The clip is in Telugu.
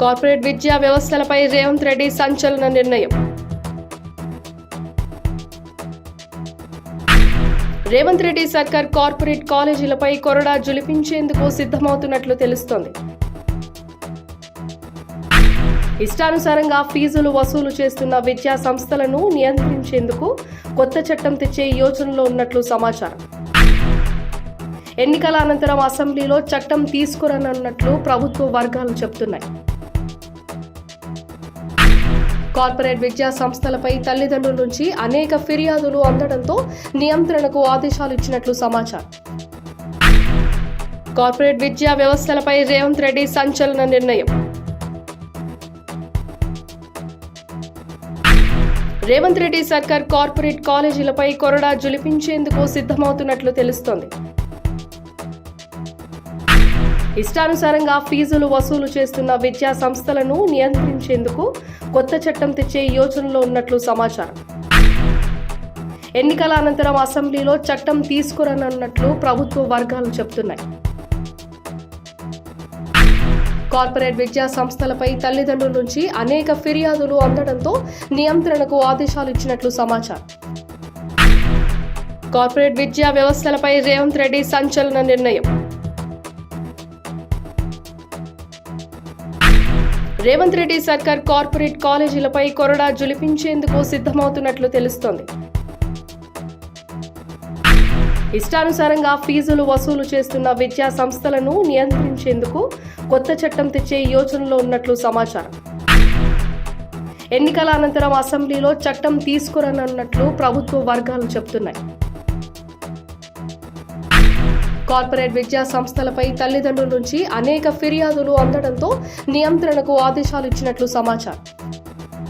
కార్పొరేట్ విద్యా వ్యవస్థలపై రేవంత్ రెడ్డి సంచలన నిర్ణయం. రేవంత్ రెడ్డి సర్కార్ కార్పొరేట్ కాలేజీలపై కొరడా జులిపించేందుకు సిద్ధమవుతున్నట్లు తెలుస్తోంది. ఇష్టానుసారంగా ఫీజులు వసూలు చేస్తున్న విద్యా సంస్థలను నియంత్రించేందుకు కొత్త చట్టం తెచ్చే యోచనలో ఉన్నట్లు సమాచారం. ఎన్నికల అనంతరం అసెంబ్లీలో చట్టం తీసుకురనున్నట్లు ప్రభుత్వ వర్గాలు చెబుతున్నాయి. కార్పొరేట్ విద్యా సంస్థలపై తల్లిదండ్రుల నుంచి అనేక ఫిర్యాదులు అందడంతో నియంత్రణకు ఆదేశాలు ఇచ్చినట్లు సమాచారం. కార్పొరేట్ విద్యా వ్యవస్థలపై రేవంత్ రెడ్డి సంచలన నిర్ణయం. రేవంత్ రెడ్డి సర్కార్ కార్పొరేట్ కాలేజీలపై కొరడా జులిపించేందుకు సిద్ధమవుతున్నట్లు తెలుస్తోంది. ఇష్టానుసారంగా ఫీజులు వసూలు చేస్తున్న విద్యా సంస్థలను నియంత్రించేందుకు కొత్త చట్టం తెచ్చే యోచనలో ఉన్నట్లు సమాచారం. ఎన్నికల అనంతరం అసెంబ్లీలో చట్టం తీసుకురనున్నట్లు ప్రభుత్వ వర్గాలు చెబుతున్నాయి కార్పొరేట్ విద్యా సంస్థలపై తల్లిదండ్రుల నుంచి అనేక ఫిర్యాదులు అందడంతో నియంత్రణకు ఆదేశాలు ఇచ్చినట్లు సమాచారం. కార్పొరేట్ విద్యా వ్యవస్థలపై రేవంత్ రెడ్డి సంచలన నిర్ణయం. రేవంత్ రెడ్డి సర్కార్ కార్పొరేట్ కాలేజీలపై కొరడా జులిపించేందుకు సిద్ధమవుతున్నట్లు తెలుస్తోంది. ఇష్టానుసారంగా ఫీజులు వసూలు చేస్తున్న విద్యా సంస్థలను నియంత్రించేందుకు కొత్త చట్టం తెచ్చే యోచనలో ఉన్నట్లు సమాచారం. ఎన్నికల అనంతరం అసెంబ్లీలో చట్టం తీసుకురనున్నట్లు ప్రభుత్వ వర్గాలు చెబుతున్నాయి కార్పొరేట్ విద్యా సంస్థలపై తల్లిదండ్రుల నుంచి అనేక ఫిర్యాదులు అందడంతో నియంత్రణకు ఆదేశాలు ఇచ్చినట్లు సమాచారం.